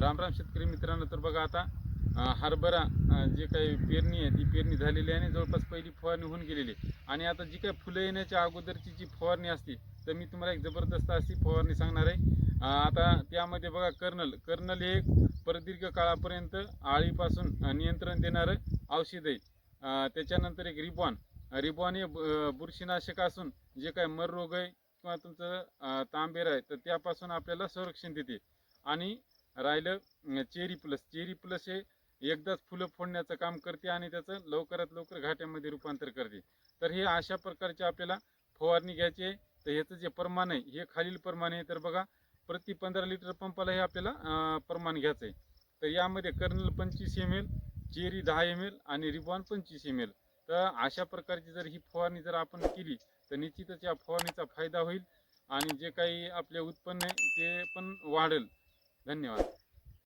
राम राम शेतकरी मित्रांनो तर बघा आता हरभरा जे काही पेरणी आहे ती पेरणी झालेली आहे आणि जवळपास पहिली फवारणी होऊन गेलेली आहे. आणि आता जी काही फुलं येण्याच्या अगोदरची जी फवारणी असते तर मी तुम्हाला एक जबरदस्त अशी फवारणी सांगणार आहे. आता त्यामध्ये बघा कर्नल कर्नल हे एक प्रदीर्घ काळापर्यंत आळीपासून नियंत्रण देणारं औषध आहे. त्याच्यानंतर एक रिबॉन रिबॉन हे ब- बुरशीनाशक असून जे काय मर रोग आहे किंवा तुमचं तांबेर आहे तर त्यापासून आपल्याला संरक्षण देते. आणि राहिलं चेरी प्लस. चेरी प्लस हे एकदाच फुलं फोडण्याचं काम करते आणि त्याचं लवकरात लवकर घाट्यामध्ये रूपांतर करते. तर हे अशा प्रकारचे आपल्याला फवारणी घ्यायची आहे. तर ह्याचं जे प्रमाण आहे हे खालील प्रमाण आहे. तर बघा प्रति पंधरा लिटर पंपाला हे आपल्याला प्रमाण घ्यायचं आहे. तर यामध्ये कर्नल पंचवीस एम एल चेरी दहा एम एल आणि रिबॉन पंचवीस एम एल तर अशा प्रकारची जर ही फवारणी जर आपण केली तर निश्चितच या फवारणीचा फायदा होईल आणि जे काही आपले उत्पन्न आहे ते पण वाढेल. धन्यवाद.